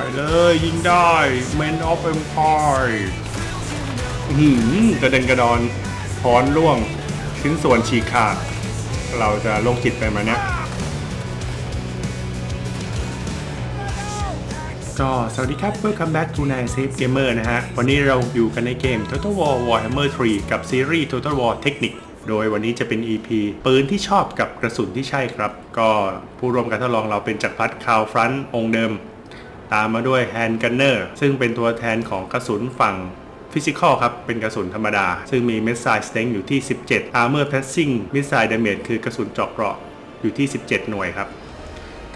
ไปเลยยิงได้ Men of Empire อื้อหือกระเด็นกระดอนถอนร่วง ชิ้นส่วนฉีกขาด เราจะโรคจิตไปไหมเนี่ยก็สวัสดีครับ Welcome back to Nine Safe Gamer นะฮะ วันนี้เราอยู่กันในเกม Total War Warhammer 3 กับซีรีส์ Total War Technic โดยวันนี้จะเป็น EP ปืนที่ชอบกับกระสุนที่ใช่ครับ ก็ผู้ร่วมการทดลองเราเป็นจักรพรรดิคาวฟรันต์องค์เดิม ตามมาด้วย Hand Gunner ซึ่งเป็นตัวแทนของกระสุนฝั่งฟิสิกอลครับ เป็นกระสุนธรรมดา ซึ่งมี Missile Strength อยู่ที่ 17 Armor Passing Missile Damage คือกระสุนเจาะเกราะอยู่ที่ 17 หน่วยครับ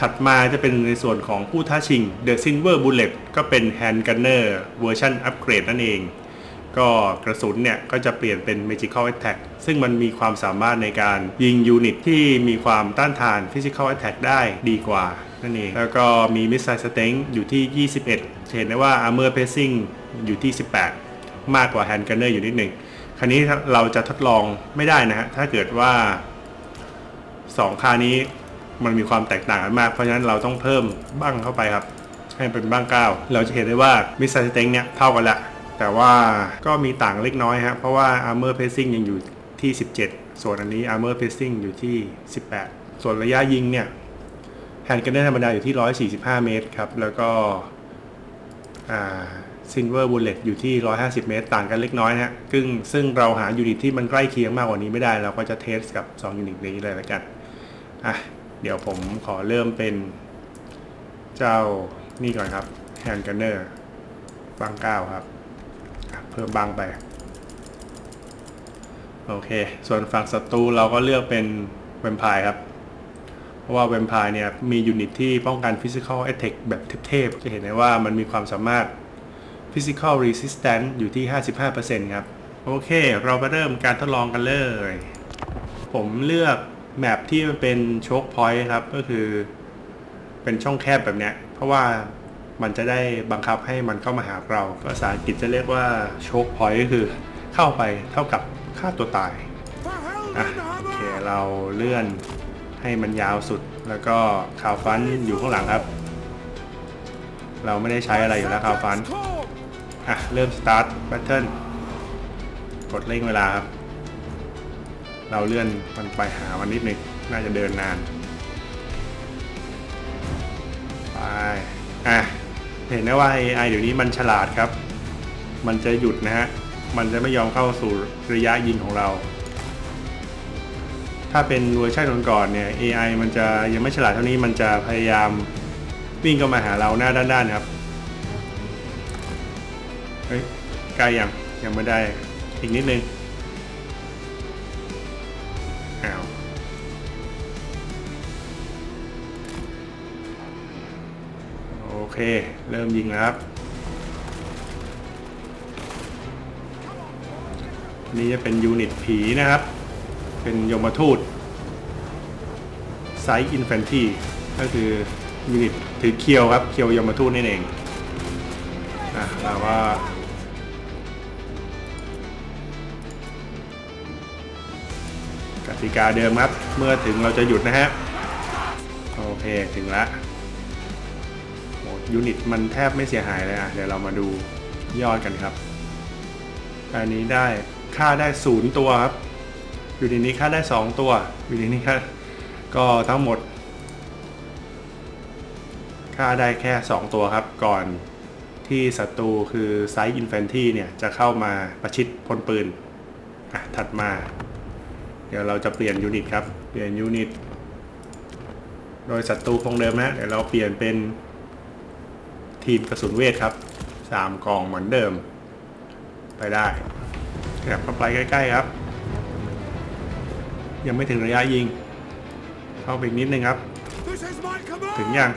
ถัดมาจะเป็นในส่วนของผู้ท้าชิง The Silver Bullet ก็เป็น Hand Gunner เวอร์ชันอัปเกรดนั่นเอง ก็กระสุนเนี่ย ก็จะเปลี่ยนเป็น Magical Attack ซึ่งมันมีความสามารถในการยิงยูนิตที่มีความต้านทาน Physical Attack ได้ดีกว่า นั่นเอง แล้วก็มี Missile Strength อยู่ที่ 21 เห็นได้ว่า Armor Passing อยู่ที่ 18 มากกว่า Hand Gunner อร์อยู่นิดหนึ่งคราวนี้เราจะทดลองไม่ได้นะฮะ ถ้าเกิดว่าสองค่านี้มันมีความแตกต่างกันมาก เพราะฉะนั้นเราต้องเพิ่มบ้างเข้าไปครับ ให้เป็นบ้างเก้าเราจะเห็นได้ว่ามิสไซสเต็งเนี่ยเท่ากันละแต่ว่าก็มีต่างเล็กน้อยฮะเพราะว่า armor pacing ยังอยู่ที่ 17 ส่วนอันนี้ armor pacing อยู่ที่ 18 ส่วนระยะยิงเนี่ย แฮนด์กันเนอร์ธรรมดาอยู่ที่ 145 เมตรครับ แล้วก็อ่า Silver Bullet อยู่ที่ 150 เมตร ต่างกันเล็กน้อยนะฮะซึ่งซึ่งเราหายูนิตที่มันใกล้เคียงมากกว่านี้ไม่ได้ เราก็จะเทสกับ 2 ยูนิตนี้เลยละกัน อะ เดี๋ยวผมขอเริ่มเป็นเจ้านี่ก่อนครับ Hand Gunner บังเก้าครับ เพิ่มบังไป โอเค ส่วนฝั่งศัตรูเราก็เลือกเป็นแวมไพร์ครับ ว่าแวมไพร์เนี่ยมียูนิตที่ป้องกัน Physical Attack แบบเทพๆ จะเห็นได้ว่ามันมีความสามารถ Physical Resistance อยู่ที่ 55%ครับ โอเค เราไปเริ่มการทดลองกันเลย ผมเลือกแมปที่มันเป็นโชคพอยต์ครับ ก็คือเป็นช่องแคบแบบเนี้ย เพราะว่ามันจะได้บังคับให้มันเข้ามาหาเราภาษาอังกฤษจะเรียกว่าโชคพอยต์ก็คือเข้าไปเท่ากับฆ่าตัวตายอะโอเคเราเลื่อน ให้มันยาวสุด แล้วก็ข่าวฟันอยู่ข้างหลังครับ เราไม่ได้ใช้อะไรอยู่แล้วข่าวฟันอะ เริ่มสตาร์ทแพทเทิร์กดเร่งเวลาครับ เราเลื่อนมันไปหามันนิดนึงน่าจะเดินนาน ไป อะ เห็นได้ว่า AI เดี๋ยวนี้มันฉลาดครับ มันจะหยุดนะฮะ มันจะไม่ยอมเข้าสู่ระยะยิงของเรา ถ้าเป็นเวอร์ชันก่อนๆเนี่ย AI มันจะยังไม่ฉลาดเท่านี้มันจะพยายามวิ่งเข้ามาหาเราหน้าด้านๆครับเฮ้ยใกล้ยังยังไม่ได้อีกนิดนึงอ้าวโอเค เริ่มยิงแล้วครับนี่จะเป็นยูนิตผีนะครับ เป็นยมทูตไซส์อินแฟนทีก็คือยูนิตถือเคียวครับ เคียวยมทูตนั่นเองอะเราว่ากติกาเดิมครับ เมื่อถึงเราจะหยุดนะฮะ โอเค ถึงละโหยูนิตมันแทบไม่เสียหายเลยอะ เดี๋ยวเรามาดูยอดกันครับ อันนี้ได้ ค่าได้ศูนย์ตัวครับ อยู่ในนี้ค่าได้สองตัว อยู่ในนี้ค่าก็ทั้งหมด ค่าได้แค่ 2 ตัวครับ ก่อนที่ศัตรูคือไซส์อินแฟนทีเนี่ย จะเข้ามาประชิดพลปืน อะ ถัดมา เดี๋ยวเราจะเปลี่ยนยูนิตครับ เปลี่ยนยูนิต โดยศัตรูคงเดิมนะเดี๋ยวเราเปลี่ยนเป็นทีมกระสุนเวทครับ 3กล่องเหมือนเดิม ไปได้ขยับเข้าไปใกล้ ๆ ครับ ยังไม่ถึงระยะยิง เข้าไปอีกนิดนึงครับ ถึงยัง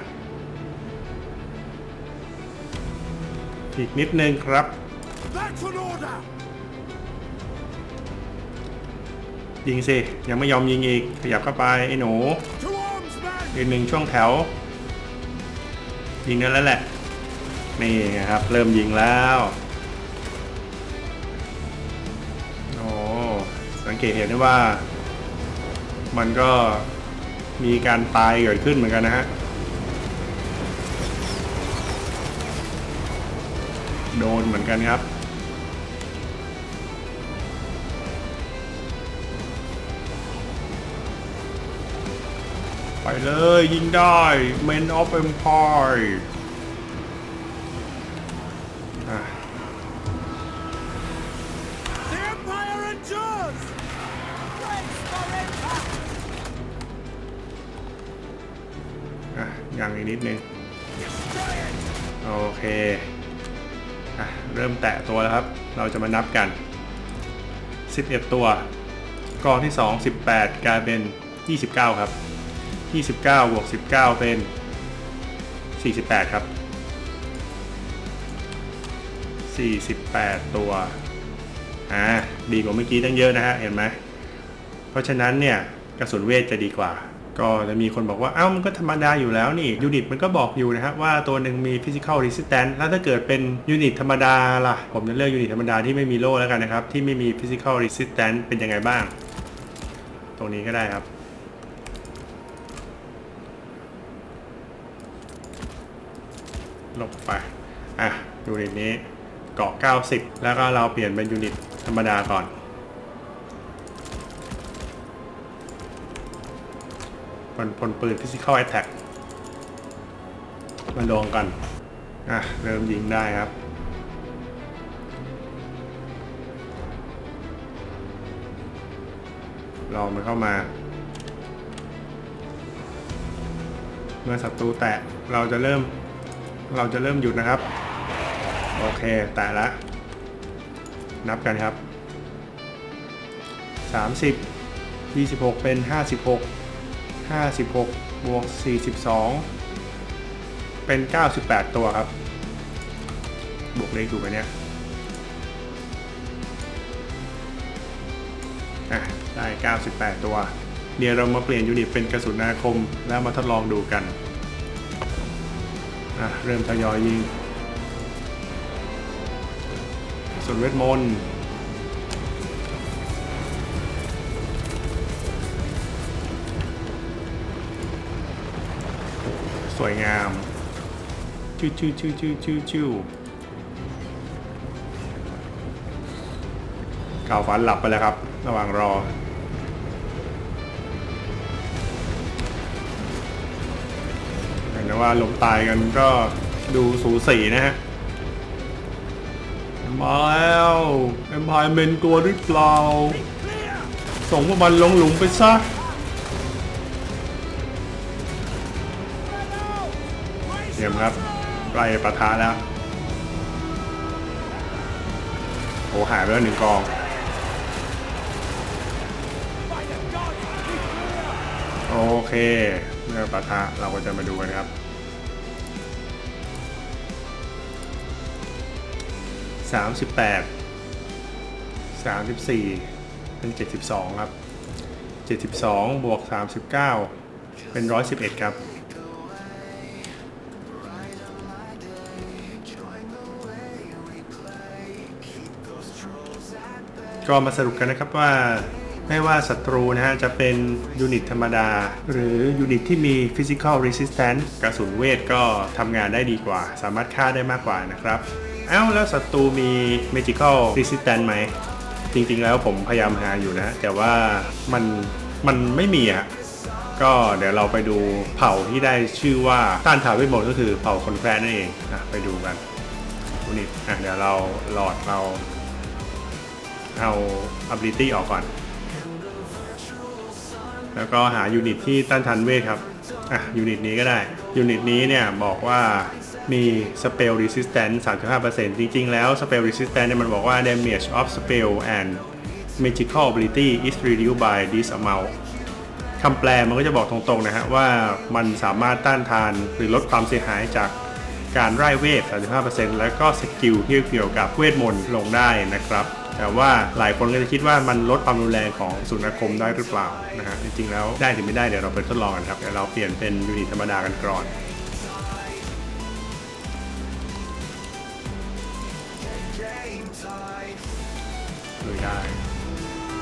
อีกนิดนึงครับ ยิงสิ ยังไม่ยอมยิงอีก ขยับเข้าไปไอ้หนูอีกหนึ่งช่วงแถว ยิงได้แล้วแหละ นี่ครับ เริ่มยิงแล้วโอ้สังเกตเห็นได้ว่า มันก็มีการตายเกิดขึ้นเหมือนกันนะฮะ โดนเหมือนกันครับ ไปเลยยิงได้ Men of Empire นิดนึง โอเคอะเริ่มแตะตัวแล้วครับ เราจะมานับกัน 11 ตัว กองที่ 2 18 กลายเป็น 29 ครับ 29บวก19 เป็น 48 ครับ 48 ตัว อ่า ดีกว่าเมื่อกี้ตั้งเยอะนะฮะ เห็นไหม เพราะฉะนั้นเนี่ย กระสุนเวทจะดีกว่า ก็จะมีคนบอกว่า เอ้ามันก็ธรรมดาอยู่แล้วนี่ยูนิตมันก็บอกอยู่นะครับว่าตัวหนึ่งมี physical resistance แล้วถ้าเกิดเป็นยูนิตธรรมดาล่ะ ผมจะเลือกยูนิตธรรมดาที่ไม่มีโล่แล้วกันนะครับ ที่ไม่มี physical resistance เป็นยังไงบ้าง ตรงนี้ก็ได้ครับ ลบไป อะยูนิตนี้เกาะ 90 แล้วก็เราเปลี่ยนเป็นยูนิตธรรมดาก่อน มันพลปืน Physical Attack มาลองกัน อะ เริ่มยิงได้ครับ ลองมันเข้ามา เมื่อศัตรูแตะเราจะเริ่ม เราจะเริ่มหยุดนะครับ โอเค แตะละ นับกันครับ 30 26 เป็น 56 56 บวก 42 เป็น 98 ตัวครับ บวกเลขถูกไหมเนี่ยอะได้ 98 ตัว เดี๋ยวเรามาเปลี่ยนยูนิตเป็นกระสุนอาคม แล้วมาทดลองดูกัน อะ เริ่มทยอยยิงกระสุนเวทมนต์ สวยงามชิวชิวชิวชิวชิวชิวข่าวฝันหลับไปแล้วครับ ระหว่างรอ เห็นว่าลมตายกันก็ดูสูสีนะฮะ มาแล้วเอ็มพายเมนตัวหรือเปล่า ส่งพวกมันลงหลุมไปซะ เตรียมครับใกล้ปะทะแล้วโอ้หายไปแล้วหนึ่งกองโอเคเมื่อปะทะเราก็จะมาดูกันครับสามสิบแปดสามสิบสี่เป็นเจ็ดสิบสองครับเจ็ดสิบสองบวกสามสิบเก้าเป็นร้อยสิบเอ็ดครับ ก็มาสรุปกันนะครับว่าไม่ว่าศัตรูนะฮะจะเป็นยูนิตธรรมดา หรือยูนิตที่มี Physical Resistance กระสุนเวทก็ทำงานได้ดีกว่า สามารถฆ่าได้มากกว่านะครับ เอ้าแล้วศัตรูมี Magical Resistance ไหม จริงๆแล้วผมพยายามหาอยู่นะ แต่ว่ามันมันไม่มีอะก็เดี๋ยวเราไปดูเผ่าที่ได้ชื่อว่าต้านทานเวทมนต์ก็คือเผ่าคนแคร์นั่นเองนะไปดูกันยูนิตอะเดี๋ยวเราหลอดเรา เอา ability ออกก่อน แล้วก็หายูนิตที่ต้านทานเวทครับ อะยูนิตนี้ก็ได้ ยูนิตนี้เนี่ยบอกว่ามี spell resistance 35%จริง ๆ แล้ว spell resistance เนี่ยมันบอกว่า damage of spell and magical ability is reduced by this amount คำแปลมันก็จะบอกตรงๆนะฮะว่ามันสามารถต้านทานหรือลดความเสียหายจากการไร้เวท 35%แล้วก็สกิลที่เกี่ยวกับเวทมนต์ลงได้นะครับ แต่ว่าหลายคนก็จะคิดว่ามันลดความรุนแรงของสุนทรคมได้หรือเปล่านะฮะจริงๆแล้วได้หรือไม่ได้เดี๋ยวเราไปทดลองกันครับเดี๋ยวเราเปลี่ยนเป็นยูนิตธรรมดากันก่อนลุยได้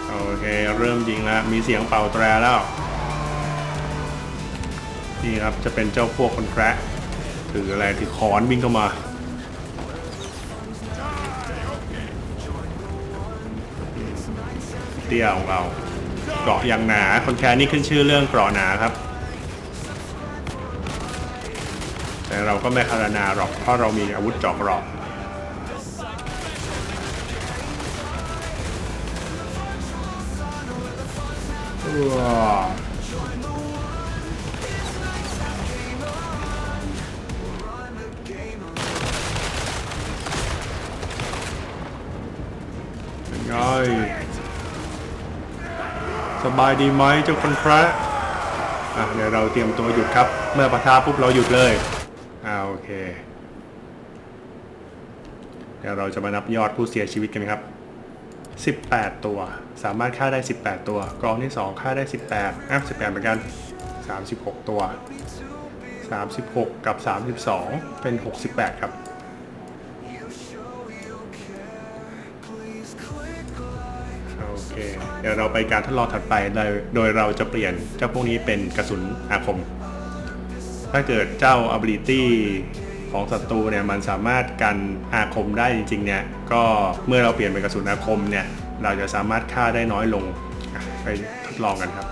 โอเคเริ่มยิงแล้วมีเสียงเป่าแตรแล้วนี่ครับจะเป็นเจ้าพวกคนแคระถืออะไรถือค้อนวิ่งเข้ามา ตี้ยของเรา เกราะอย่างหนา คนแคร์นี่ขึ้นชื่อเรื่องเกราะหนาครับ แต่เราก็ไม่คารนาหรอก เพราะเรามีอาวุธจอกเกราะว้าวเป็นไง สบายดีไหมเจ้าคนแคระอะเดี๋ยวเราเตรียมตัวหยุดครับ เมื่อปะทะปุ๊บเราหยุดเลยอ่าโอเค เดี๋ยวเราจะมานับยอดผู้เสียชีวิตกันครับ 18 ตัว สามารถฆ่าได้ 18 ตัวกองที่ 2ฆ่าได้ 18อะ18 เหมือนกัน 36 ตัว 36 กับ 32 เป็น 68 ครับ โอเค เดี๋ยวเราไปการทดลองถัดไปโดยโดยเราจะเปลี่ยนเจ้าพวกนี้เป็นกระสุนอาคม ถ้าเกิดเจ้า ability ของศัตรูเนี่ยมันสามารถกันอาคมได้จริงๆเนี่ยก็เมื่อเราเปลี่ยนเป็นกระสุนอาคมเนี่ยเราจะสามารถฆ่าได้น้อยลงไปทดลองกันครับ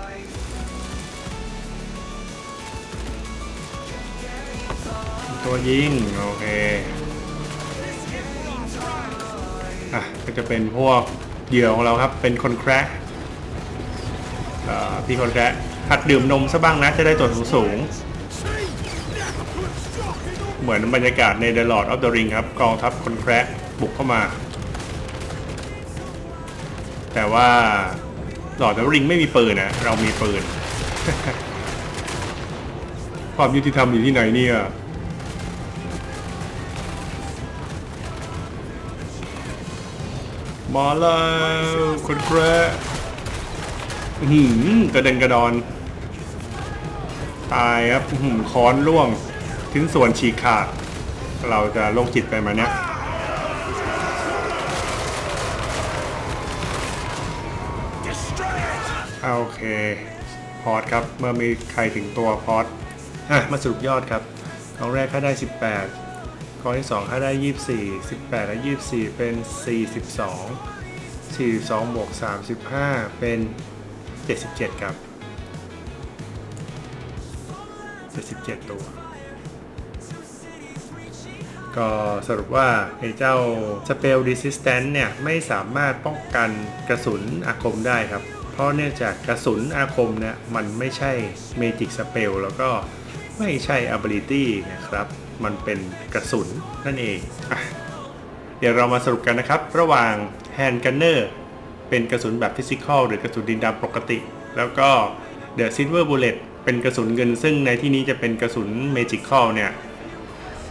ตัวยิงโอเคอะก็จะเป็นพวก เหยื่อของเราครับเป็นคนแคระเอ่อพี่คนแคระหัดดื่มนมซะบ้างนะจะได้ตัวสูงเหมือนบรรยากาศใน The Lord of the Ring ครับกองทัพคนแคระบุกเข้ามา แต่ว่า Lord of the Ring ไม่มีปืนนะเรามีปืน ความยุติธรรมอยู่ที่ไหนเนี่ย มาแล้วคนแคร์อื้อหือกระเด็นกระดอน ตายครับข้อหือค้อนล่วงทิ้นส่วนฉีกขาด เราจะโรคจิตไปไหมาเนี่ยโอเค พอร์ตครับ เมื่อมีใครถึงตัวพอร์ตอะ มาสรุปยอดครับกองแรกค่าได้ 18 กองที่2ค่าได้ 24 18 และ 24 เป็น 42 42บวก35 เป็น 77 ครับ 77 ตัว ก็สรุปว่าไอ้เจ้า Spell Resistance เนี่ย ไม่สามารถป้องกันกระสุนอาคมได้ครับ เพราะเนื่องจากกระสุนอาคมเนี่ย มันไม่ใช่ Magic Spell แล้วก็ไม่ใช่ Ability นะครับ มันเป็นกระสุนนั่นเองอเดี๋ยวเรามาสรุปกันนะครับ ระหว่าง Hand Gunner เป็นกระสุนแบบ Physical หรือกระสุนดินดำปกติ แล้วก็ The Silver Bullet เป็นกระสุนเงิน ซึ่งในที่นี้จะเป็นกระสุน Magical เนี่ย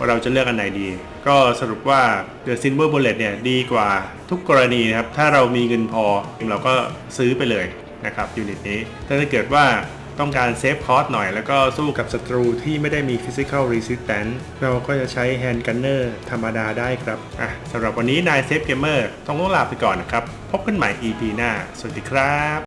เราจะเลือกอันไหนดี ก็สรุปว่า The Silver Bullet เนี่ยดีกว่าทุกกรณีนะครับ ถ้าเรามีเงินพอเราก็ซื้อไปเลยนะครับยูนิตนี้ แต่ถ้าเกิดว่า ต้องการเซฟคอสหน่อย แล้วก็สู้กับศัตรูที่ไม่ได้มี Physical Resistance เราก็จะใช้แฮนด์กันเนอร์ธรรมดาได้ครับอะสำหรับวันนี้นายเซฟเกมเมอร์ต้องต้องลาไปก่อนนะครับ พบกันใหม่ EP หน้า สวัสดีครับ